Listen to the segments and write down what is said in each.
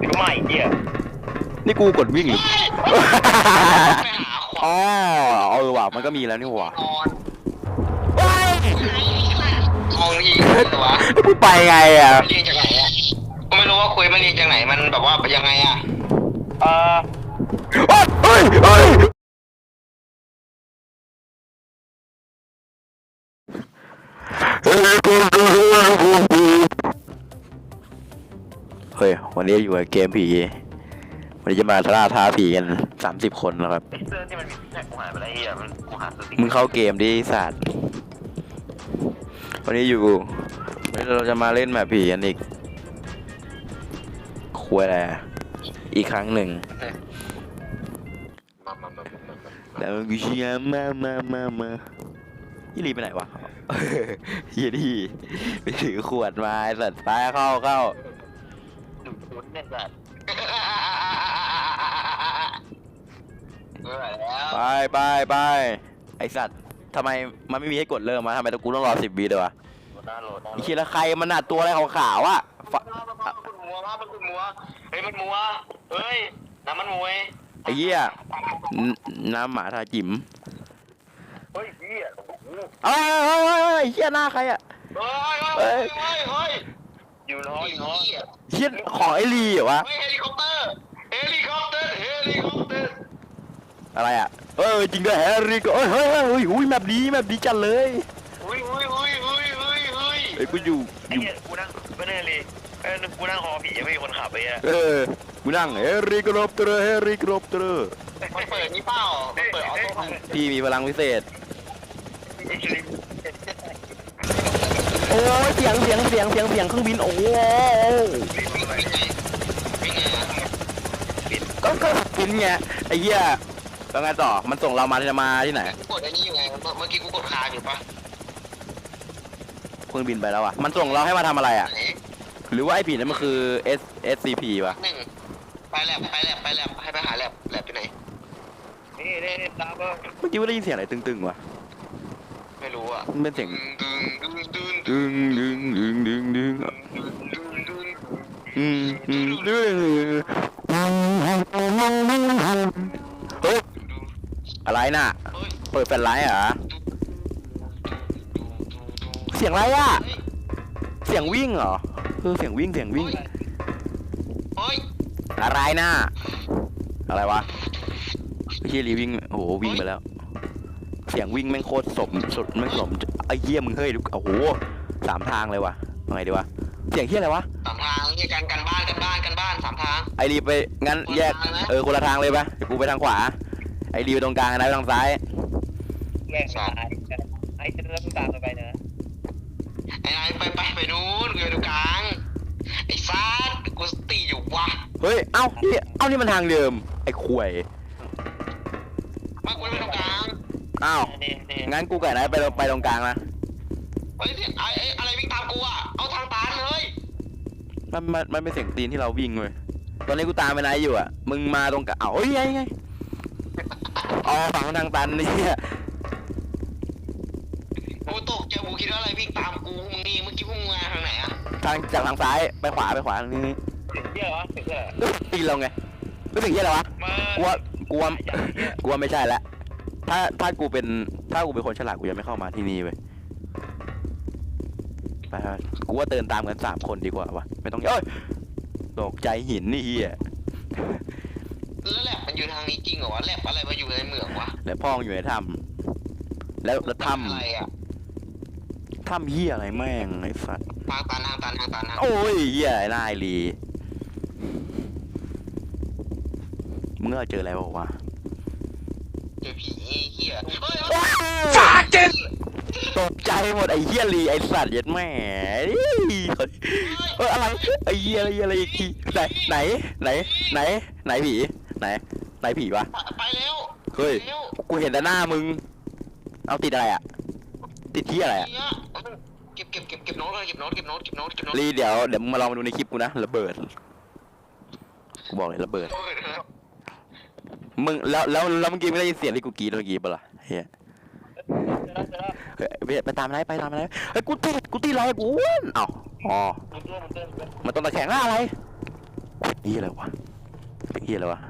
หรือไม่เหี้ยนี่กูกดวิ่งหรือไปหาขวาอ๋อเออว่ะมันก็มีแล้วนี่หว่า นอนเฮ้ยมองยิงตัวแล้วกูไปไงอะเรียงจากไหนอะก็ไม่รู้ว่าคุยมันเรียงจากไหนมันแบบว่ายังไงอะเอ่อเฮ้ยเฮ้ยเฮ้ย วันนี้อยู่กับเกมผี วันนี้จะมาล่าท้าผีกันสามสิบคนแล้วครับ ไอ้เสื้อที่มันมีแท็กกูหายไปแล้วไอ้เหี้ยมันกูหาซื้อมึงเข้าเกมดิไอ้สัตว์วันนี้อยู่วันนี้เราจะมาเล่นแบบผีกันอีกคุยอะไรอะอีกครั้งหนึ่ง มามามามามามาแล้วกูเชียร์มามามามายี่รีไปไหนวะเฮียดีไปถือขวดมาไอ้สัตว์ไปเข้าเข้า ดูดคุ้นเนี่ยสัตว์เบื่อแล้วไปไปไปไอสัตว์ทำไมมันไม่มีให้กดเริ่มมาทำไมต้องกูต้องรอสิบวิเลยวะโหลดหน้าโหลดหน้าไอ้เชียละใครมันหนาตัวอะไรขาวๆอะฟะมันมัวว่ามันมัวเฮ้ยมันมัวเฮ้ยน้ำมันมวยไอ้เหี้ยนน้ำหมาทาจิ๋มเฮ้ยเหี้ยโอ้โหเอ้ยเอ้ยเอ้ยเอ้ยเฮียหน้าใครอะเฮ้ยเฮ้ยเฮ้ยเฮ้ย อยู่น้อเฮ้ยยอยู่น้อยเฮียของไอ้ลีเหรอวะ เฮ้ยเฮลิคอปเตอร์เฮลิคอปเตอร์เฮลิคอปเตอร์อะไรอะ เออจริงด้วยแฮร์รี่ก็เอ้ยเฮ้ยเฮ้ยเฮ้ยอุ้ยแมปดีแมปดีจัดเลยอุ้ยอุ้ยอุ้ยอุ้ยอุ้ยอุ้ยไอ้ยกูอยู่ไอ้อยู่ เหี้ยกูนั่งไม่ได้เลยเออกูนั่งหอผียังไม่มีคนขับไปอะเออกูนั่งเฮริกรบเตอร์เฮริกรบเตอร์มันเปิดนี่เปล่ามันเปิดออโต้คอมพี่มีพลังพิเศษไอ้ชีวิต โอ้ยเสียงเสียงเสียงเสียงเสียงเครื่องบินโอ้โหวิ่งวิ่งไงวิ่งไงอะก็ก็บินไงไอ้เหี้ยแล้วไงต่อมันส่งเรามาจะมาที่ไหนกูกดไอ้นี่อยู่ไงเมื่อกี้กูกดคาอยู่ปะเครื่องบินไปแล้วอะมันส่งเราให้มาทำอะไรอะ หรือว่าไอ้ผีนั้นมันคือ S S C P วะหนึ่งไปแลบไปแลบไปแลบให้ไปหาแลบแลบไปไหนนี่นี่ตามมาเมื่อกี้ว่าได้ยินเสียงอะไรตึงๆวะ ไม่รู้อะมันเป็นเสียงดึงดึงดึงดึงดึงดึงดึงดึงดึงดึงดึงดึงอืมอืมดึงเฮ้ยอะไรน่ะเฮ้ยเปิดแฟลชไลท์เหรอ เสียงอะไรอะเฮ้ยเสียงวิ่งเหรอเออเสียงวิ่งเสียงวิ่งเฮ้ยอะไรน่ะ อะไรวะไอ้เฮียรีวิ่งโอ้โหวิ่งไปแล้ว เสียงวิ่งแม่งโคตรสมสุดแม่งสมไอ้เหี้ยมึงเฮ้ยดูโอ้โหสามทางเลยวะว่าไงดีวะเสียงเฮียอะไรวะสามทางนี่กันกันบ้านกันบ้านกันบ้านสามทาง ไอรีไปงั้นแยกคนละทางนะเออคนละทางเลยปะเดี๋ยวกูไปทางขวา ไอรีไปตรงกลางนายไปทางซ้ายแยกซ้ายไอ้จะเริ่มตามกันไปนะไอ้นายไปไปไปนู้นกูอยู่ตรงกลางไอ้ซัดกูสติอยู่วะเฮ้ยเอ้านี่เอ้านี่มันทางเดิมไอ้ควยมากูไปตรงกลาง อ้าวนี่นี่งั้นกูกับนายไปไปตรงกลางนะเฮ้ยไอ้ไอ้อะไรวิ่งตามกูอะ เอาทางตันเลยมันมันมันเป็นเสียงตีนที่เราวิ่งเว้ยตอนนี้กูตามไปนายอยู่อะ มึงมาตรงกลางเอ้าเฮ้ยไงไงอ๋อฝั่งทางตันนี่กูตกใจกูคิดว่าอะไรวิ่งตามกูมึงนี่เมื่อกี้พวกมึงมาทางไหนอะทางจากทางซ้ายไปขวาไปขวาทางนี้นี่ถึงเหี้ยเหรอถึงเหี้ยเหรอเอ้ยตีนเราไงไม่ถึงเหี้ยอะไรวะมากูว่ากูว่ากูว่าไม่ใช่ละ ถ้าถ้ากูเป็นถ้ากูเป็นคนฉลาดกูจะไม่เข้ามาที่นี่เว้ยไปไปกูว่าเดินตามกันสามคนดีกว่าวะไม่ต้องเอ้ยตกใจหินนี่เฮียแล้วแลบมันอยู่ทางนี้จริงเหรอวะแลบอะไรมาอยู่ในเหมืองวะแล้วพ่องอยู่ในถ้ำแล้วแล้วถ้อะไรอะำถ้ำเฮียอะไรแม่งไอ้สัตว์ทางตันทางตันทางตันทางโอ้ยเฮียไอ้นายลีมึงเอาเจออะไรบอกว่าวะ เจอผีเหี้ยเฮ้ยฟาเจนตกใจหมดไอ้เฮียลีไอ้สัตว์เหี้ยัดแม่เฮ้ยเอออะไรไอ้เฮียอะไรเหี้ยอะไรอีกทีไหนไหนไหนไหนไหนผีไหนไหนผีวะไปแล้วเฮ้ยไปแล้วกูเห็นแต่หน้ามึง เอาติดอะไรอะติดที่อะไรอะเหี้ยเก็บเก็บเก็บเก็บโน้ตเลยเก็บโน้ตเก็บโน้ตเก็บโน้ตเก็บโน้ตรีเดี๋ยวเดี๋ยวมึงมาลองมาดูในคลิปกูนะระเบิดกูบอกเลยระเบิด มึงแล้วแล้วแล้วเมื่อกี้ไม่ได้ยินเสียงที่กูกรีดเมื่อกี้ปะล่ะเฮียเจอแล้วเจอแล้วเฮ้ยไปไปตามอะไรไปตามอะไรเฮ้ยกูตีกูตีอะไรกูอ้วนเอ้าอ๋อมึงเจอมึงเจอมึงเจอมันต้องตะแคงหน้าอะไรนี่อะไรวะเป็นที่อะไรวะ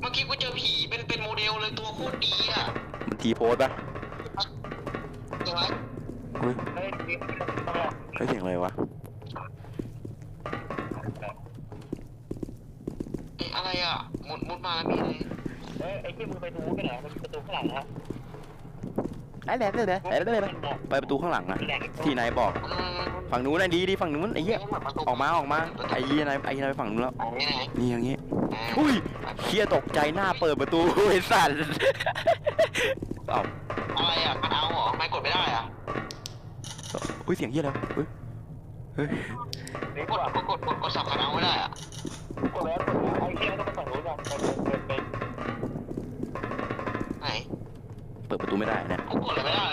เมื่อกี้กูเจอผีเป็นเป็นโมเดลเลยตัวโคตรดีอะมันทีโพสปะใช่ไหมเฮ้ยเฮ้ยนี่ต้องรอเฮ้ยเสียงอะไรวะเอ๊ะอะไรอะ มุดมุดมาแล้วมีอะไรเฮ้ยไอ้ที่มึงไปดูกันเหรอมันประตูข้างหลังนะไอ้แหละเดี๋ยวเดี๋ยวเดี๋ยวเดี๋ยวไปประตูข้างหลังอะที่นายบอกอืมฝั่งนู้นนะดีดีฝั่งนู้นไอ้เหี้ยออกมาออกมาไอ้เหี้ยนายไอ้เหี้ยนายไปฝั่งนู้นแล้วไหนไหนนี่อย่างงี้ไหนอุ้ยเคียตกใจหน้าเปิดประตูไอ้สัตว์เอ้าอะไรอะมันเอาเหรอไม่กดไม่ได้อะอุ้ยเสียงเหี้ยแล้วเฮ้ยเฮ้ยนี่กกดดกดกดกดกดสับคันเอาไม่ได้อะ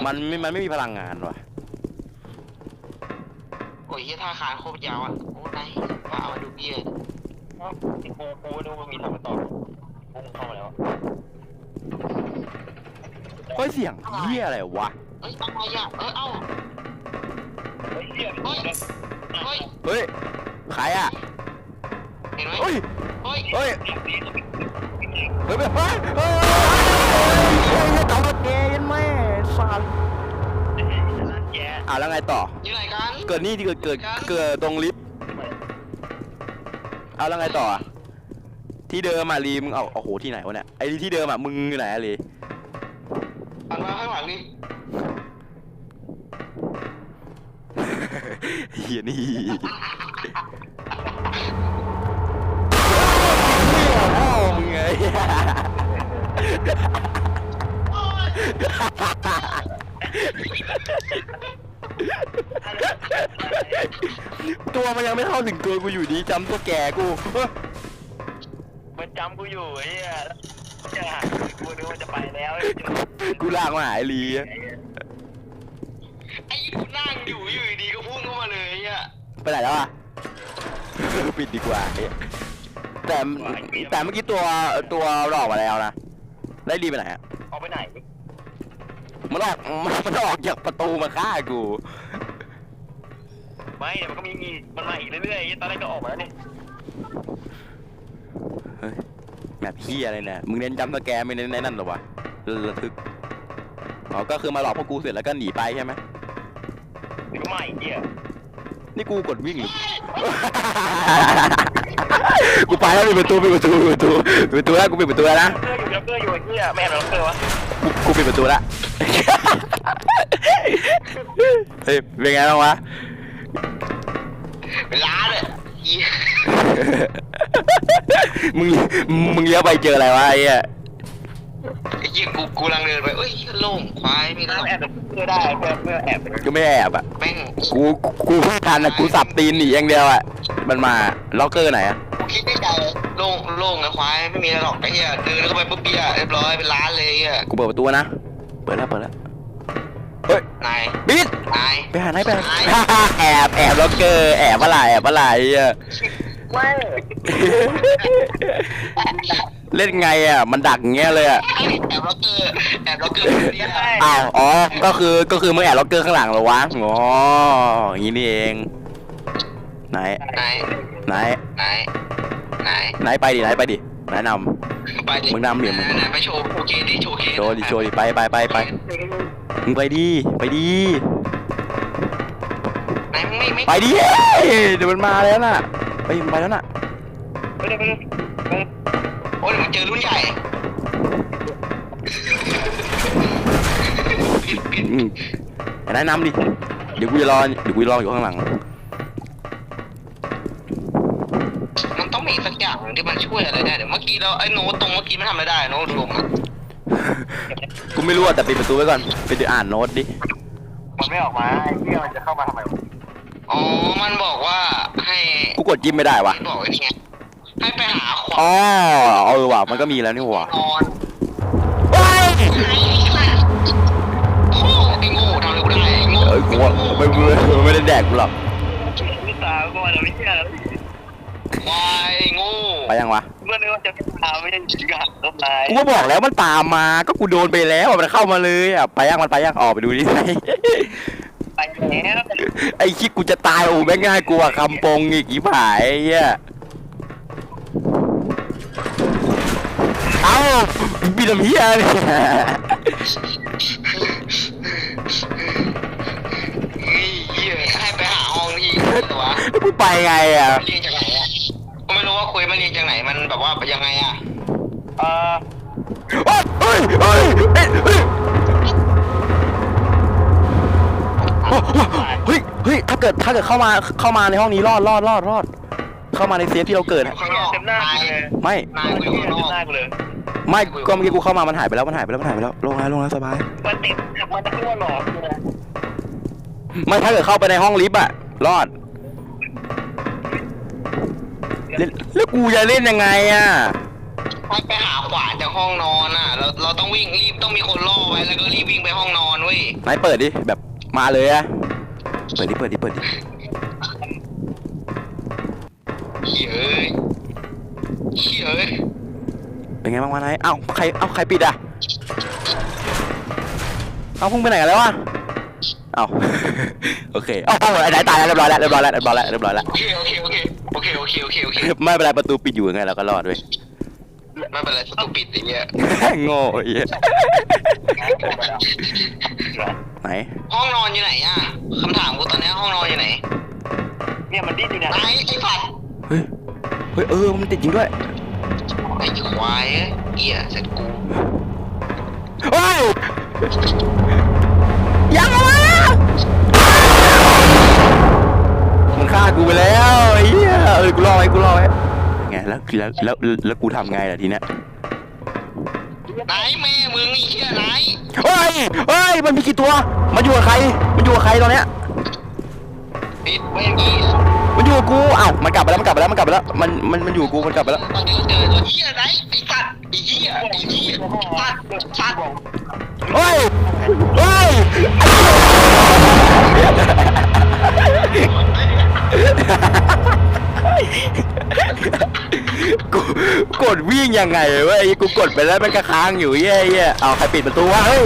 ม่ได้มันไม่มันไม่มีพลังงานว่ะโอ้ยเฮียท่าคานโคตรยาวอะ โอ้ไหนว่าเอามาดูเบี้ยเอ้าที่กูกูดูมันมีทางต่อพุ่งเข้ามาแล้วเฮ้ยเสียงเหี้ยอะไรวะ เอ้ยอะไรอะเออเอ้า เฮ้ยเหี้ยเฮ้ย เฮ้ย เฮ้ยใครอะเห็นไหมเฮ้ย เฮ้ย เฮ้ยนี่นี่เฮ้ยแบบเฮ้ย สัตว์ร้านแย่อะแล้วไงต่อ อยู่ไหนกัน เกิดนี่ที่เกิดเกิดเกิดตรงลิฟต์เอาแล้วไงต่ออะที่เดิมอะลีมึงเอาโอ้โหที่ไหนวะเนี่ยไอ้ที่เดิมอะมึงอยู่ไหนอะลีหันมาข้างหลังนี่เฮียนี่พ่อมึงไง ตัวมันยังไม่เข้าถึงตัวกูอยู่ดีจำตัวแก่กูเฮ้ยมันจำกูอยู่ไอ้เหี้ยจะหากูนึกว่าจะไปแล้วกูลากมาหาไอ้ลีอะไอ้กูนั่งอยู่อยู่ดีก็พุ่งเข้ามาเลยอะไปไหนแล้วอะ ปิดดีกว่าเฮ้ยแต่แต่เมื่อกี้ตัวตัวหลอกมาแล้วนะได้ลีไปไหนอะออกไปไหนมันออกมันมันออกจากประตูมาฆ่ากู ไม่เดี๋ยวมันก็มีมีมันมาอีกเรื่อยๆตอนแรกก็ออกมาแล้วนี่เฮ้ยแบบเฮียอะไรเนี่ยมึงเน้นจำสแกร์ไม่เน้นในนั่นเหรอวะระทึกอ๋อก็คือมาหลอกพวกกูเสร็จแล้วก็หนีไปใช่ไหมหรือไม่เหี้ยนี่กูกดวิ่งหรือกูไปแล้วปิดประตูปิดประตูปิดประตูปิดประตูแล้วกูปิดประตูแล้วนะเกอร์อยู่เกอร์อยู่ไอ้เหี้ยไม่แอบเราเกอร์วะกูกูปิดประตูแล้วเฮ้ยเป็นไงบ้างวะ เป็นล้านเลยเหี้ยมึงมึงเลี้ยวไปเจออะไรวะไอ้เหี้ยไอ้เหี้ยกูกูกำลังเดินไปเอ้ยโล่งควายมีเราแล้วแอบเกอร์ได้เพื่อเพื่อแอบก็ไม่แอบอะ แม่งกูกูกูไม่ทันอะกูสับตีนหนีอย่างเดียวอะ มันมาล็อกเกอร์ไหนอะ กูคิดในใจโล่งโล่งนะควายไม่มีอะไรหรอกไอ้เหี้ยเดินเข้าไปปุ๊บเบี้ยเรียบร้อยเป็นล้านเลยไอ้เหี้ย กูเปิดประตูนะ เปิดแล้วเปิดแล้วเฮ้ยนายบิดนายไปหาไหนไปหา แอบแอบล็อกเกอร์แอบอะไรแอบอะไรไอ้เหี้ยไม่เล่นไงอะมันดักอย่างเงี้ยเลยอะแอบล็อกเกอร์แอบล็อกเกอร์เนี่ยอ้าวอ๋อก็คือก็คือมึงแอบล็อกเกอร์ข้างหลังเหรอวะอ๋ออย่างงี้นี่เองไหนไหนไหนไหนไหนไหนไปดิไหนไปดิ แนะนไปดิมึงนำเหรียญมึงไหนไปโชว์โอเคดิโชว์เคำโชว์ดิโชว์ดิไปไปไปไปมึงไปดิไปดิไหนมึงไม่ไม่ไปดิเฮ้ยเดี๋ยวมันมาแล้วน่ะไปมันไปแล้วน่ะไปเลยไปเลยไปเลยโอ้ยมึงเจอรุ่นใหญ่ปิดปิดอืมแนะนำดิเดี๋ยวกูจะรอเดี๋ยวกูจะรออยู่ข้างหลัง ได้เดี๋ยวเมื่อกี้เราไอ้โน้ตตรงเมื่อกี้มันทำอะไรได้โน้ตรวมอะกูไม่รู้อะแต่ปิดประตูไว้ก่อนไปเดี๋ยวอ่านโน้ตดิมันไม่ออกมาไอ้เหี้ยมันจะเข้ามาทำไมวะอ๋อ มันบอกว่าให้กูกดจิ้มไม่ได้วะมันบอกไอ้นี่ไงให้ไปหาขวาอ๋อเออว่ะมันก็มีแล้วนี่หว่า นอนเฮ้ยโอ้ไอ้โง่ทำอะไรกูได้ไอ้โง่เอ้ยกูว่าไม่ไม่ไม่ได้แดกกูหรอกนี่ตาก็มาแล้วไม่เหี้ยแล้วควายไอ้โง่ไปยังวะ ก็นึกว่าจะตามไม่ยั่ยิงกันต้นไม้กูก็บอกแล้วมันตามมา ก็กูโดนไปแล้วมันเข้ามาเลยอะไปยังมันไปยังออกไปดูดิไงไปแล้วไอ้คิดกูจะตายโอ้แม่งง่ายกูอะคำปงอีกยี่ผายเหี้ยเอ้าบิดำเฮียเนี่ยไอ้ยเหี้ยให้ไปหาห้องนี่ตัวกูไปไงอะ คุยมันเรียนจากไหนมันแบบว่ายังไงอะเออเฮ้ยเฮ้ยเฮ้ยเฮ้ยเฮ้ยเฮ้ยถ้าเกิดถ้าเกิดเข้ามาเข้ามาในห้องนี้รอดรอดรอดรอด เข้ามาในเซฟที่เราเกิดอะข้างนอกเต็มหน้ากูเลยไม่ นายกูอยู่ข้างนเต็อมกหน้ากูเลย ไม่ก็เมื่อกี้กูเข้ามามันหายไปแล้วมันหายไปแล้วมันหายไปแล้วลงแล้วลงแล้วสบาย มันติดมันจะขึ้นว่าหนอนกูนะไม่ถ้าเกิดเข้าไปในห้องลิฟต์อะรอด เล่นแล้วกูจะเล่นยังไงอะให้ไปหาขวานจากห้องนอนอะ เราเราต้องวิ่งรีบต้องมีคนล่อไว้แล้วก็รีบวิ่งไปห้องนอนเว้ยไหนเปิดดิแบบมาเลยอะเปิดดิเปิดดิเปิดดิเฮ้ยเอ้ยเฮ้ยเอ้ยเป็นไงบ้างวะนายเอ้าใครเอ้าใครปิดอะเอ้าพุ่งไปไหนกันแล้ววะเอ้าโอเคเอ้าไอ้นายตายแล้วเรียบร้อยแล้วเรียบร้อยแล้วเรียบร้อยแล้วเรียบร้อยแล้ว โอเคโอเคโอเค โอเคโอเคโอเคโอเคไม่เป็นไรประตูปิดอยู่ไงเราก็รอดเว้ยไม่เป็นไรประตูปิดไอ้เงี้ยโง่ไอ้เหี้ยไหนห้องนอนอยู่ไหนอะคำถามกูตอนนี้ห้องนอนอยู่ไหนเนี่ยมันดิ้นอยู่เนี่ยนายไอ้ผัดเฮ้ยเฮ้ยเออมันติดจริงด้วยไอ้ควายเอ้ยเหี้ยเสร็จกูเฮ้ยยังวะ มันฆ่ากูไปแล้วไอ้เหี้ยเออกูรอไว้กูรอไว้ไงแล้วแล้วแล้วแล้วกูทำไงล่ะทีเนี้ยนายแม่มึงไอ้เหี้ยนายเฮ้ยเฮ้ยมันมีกี่ตัว มันอยู่กับใคร มันอยู่กับใครตอนเนี้ยปิดเว้ยเหี้ยมันอยู่กับกูอ้าวมันกลับไปแล้วมันกลับไปแล้วมันกลับไปแล้วมันมันมันอยู่กับกูมันกลับไปแล้ว ตอนนี้เจอตัวเหี้ยนายไอ้สัตว์ไอ้เหี้ยไอ้เหี้ยสัตว์สัตว์ วิ่งยังไงเว้ยกูกดไปแล้วมันก็ค้างอยู่เย้ยๆเอาใครปิดประตูวะเฮ้ย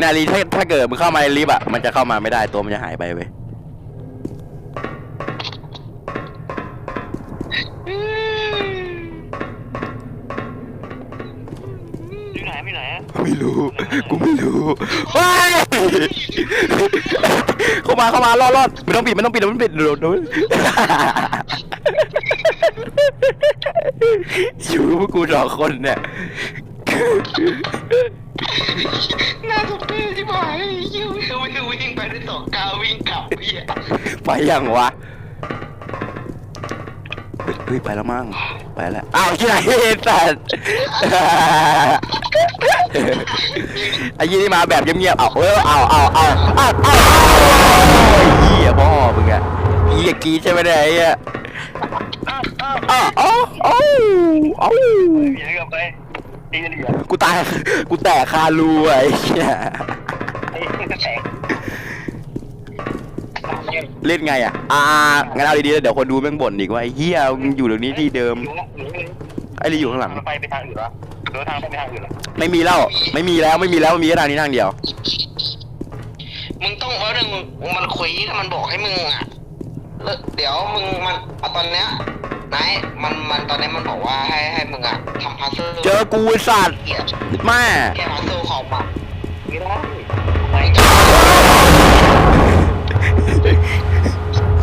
นาลีถ้าถ้าเกิดมึงเข้ามาในลิฟต์อะมันจะเข้ามาไม่ได้ตัวมันจะหายไปเว้ยอยู่ไหนไม่ไหนอะไม่รู้ กูไม่รู้เฮ้ยเข้ามาเข้ามารอดรอดไม่ต้องปิดไม่ต้องปิดเดี๋ยวมันปิดโดนโดน อยู่กับพวกกูสองคนเนี่ยน่าสงสารที่หายไอ้เหี้ยวิ่งวิ่งไปได้สองก้าววิ่งกลับไอ้เหี้ยไปยังวะเฮ้ยเฮ้ยไปแล้วมั้งไปแล้วอ้าวที่ไหนไอ้สัตว์ไอ้ยี่นี่มาแบบเงียบๆเอาเออเอาเอาเอาเอาเอาเหี้ยพ่อมึงอะเหี้ยกรีดใช่ไหมเนี่ยไอ้เหี้ย อ้าวอ้าวอ้าวเอาเอาเอาเบียดกลับไปตีกันเหลือกูตาย กูแตกคารูอะไอ้เหี้ยไอ้กระแสเล่นไงอะอ่า งั้นเอาดีๆแล้วเดี๋ยวคนดูแม่งบ่นอีกว่าไอ้เหี้ยมึงอยู่ตรงนี้ที่เดิม ไอ้ลีอยู่ข้างหลังมันไปไปทางอื่นวะหรือทางไปทางอื่นเหรอไม่มีแล้ว ไม่มีแล้ว ไม่มีแล้วมันมีแค่ทางนี้ทางเดียว มึงต้องเอาเรื่องมันคุยถ้ามันบอกให้มึงอะแล้วเดี๋ยวมึงมันเอาตอนเนี้ย นายมันมันตอนนี้มันบอกว่าให้ให้มึงอะทำพัซเซิลเจอกูไอ้สัตว์เหี้ยแม่แค่พัซเซิลของอะไม่ได้ไปไม่จะ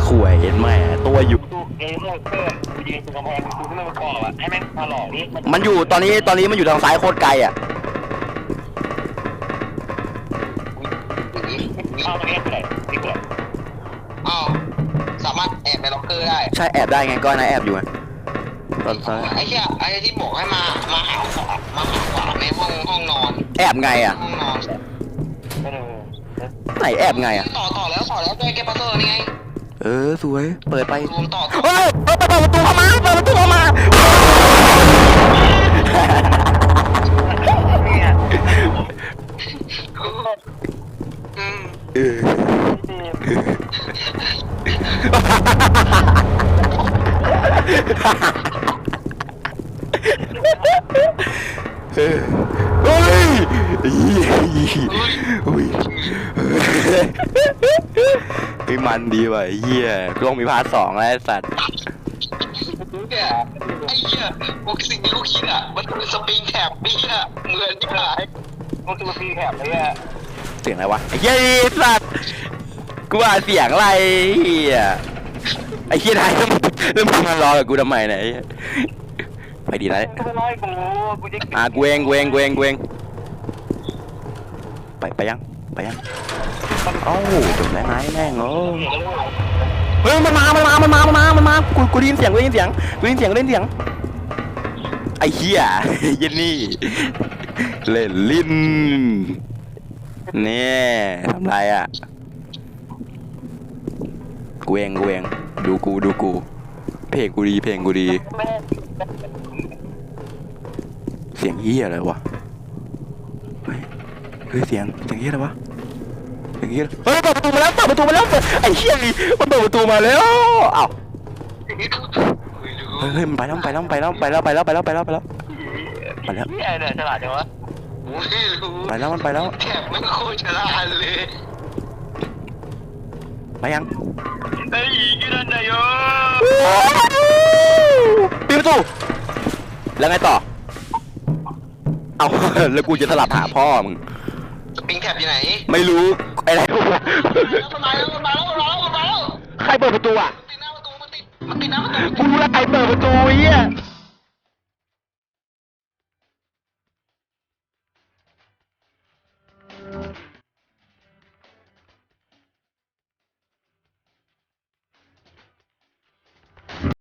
ข่วยเห็นไหมตัวอยู่ดูเอเมอร์เพิ่มกูยืนตรงกำแพงกูไม่มาก่ออะให้แม่งมาหลอกนี่มันอยู่ตอนนี้ตอนนี้มันอยู่ทางซ้ายโคตรไกลอะเอาตรงนี้กูไหนนี่กูไหนอ้าวสามารถแอบในล็อกเกอร์ได้ใช่แอบได้ไงก็นายแอบอยู่ไงตอนซ้ายไอ้เหี้ยไอ้ที่บอกให้มามาหาขวามาหาขวาในห้องห้องนอนแอบไงอะห้องนอนไม่รู้ไหนแอบไงอะต่อต่อแล้วต่อแล้วได้แค่พัซเซิลนี่ไงเออสวยเปิดไปรวมต่อต่อเฮ้ยเปิดประตูเข้ามาเปิดประตูเข้ามาเนี่ยอืม เออเออเฮ้ยอุ้ยเฮ้ยมันดีว่ะเฮียต้องมีพาร์ทสองแล้วไอ้สัตว์เนี่ยไอ้เหี้ยกูสิ่งที่กูคิดอะ มันคือสปริงแท็บนี่อะเหมือนที่หายมึงคือพี่แถบเลยอะ เสียงอะไรวะไอ้เหี้ยไอ้สัตว์ กูว่าเสียงอะไรเหี้ยไอ้เหี้ยไทยแล้วมึงแล้วมึงมารอกับกูทำไมเนี่ยไอ้เหี้ยไปดีนะกูไม่ร้อยกูกูจะอะกูเองกูเองกูเองกูเองไปไปยังไปยังเอ้าจบแล้วไงแม่งเออเฮ้ยมันมา มันมา มันมา มันมา มันมา กูกูได้ยินเสียงกูได้ยินเสียงกูได้ยินเสียงกูได้ยินเสียง ไอ้เหี้ย เยันนี่ เล่นลิ้นเนี่ยทำไรอะ กูเองกูเองดูกูดูกู เพลงกูดีเพลงกูดีแม่เสียงเฮียอะไรวะเฮ้ยเฮ้ยเสียงเสียงเฮียอะไรวะเสียงเฮียเฮ้ยเปิดประตูมาแล้วเปิดประตูมาแล้วเปิดไอ้เฮียนี่มันเปิดประตูมาแล้วอ้าวเฮ้ยเฮ้ยมันไปแล้วมันไปแล้วมันไปแล้วไปแล้วไปแล้วไปแล้วไปแล้วไปแล้วไปแล้วพี่ไอ้เนี่ยฉลาดจังวะไม่รู้ไปแล้วมันไปแล้วแถบไม่โคตรฉลาดเลยไปยัง ไอ้ยี่นั่นนายโยปิดประตู แล้วไงต่อ เอา แล้วกูจะสลับหาพ่อมึง สปริงแท็บอยู่ไหนไม่รู้ไอ้ไรวะมันมาแล้วมันมาแล้วมันมาแล้วมันมาแล้วใครเปิดประตูอะ ติดหน้าประตูมันติดมันติดหน้าประตูกูรู้แล้วใครเปิดประตูไอ้เหี้ย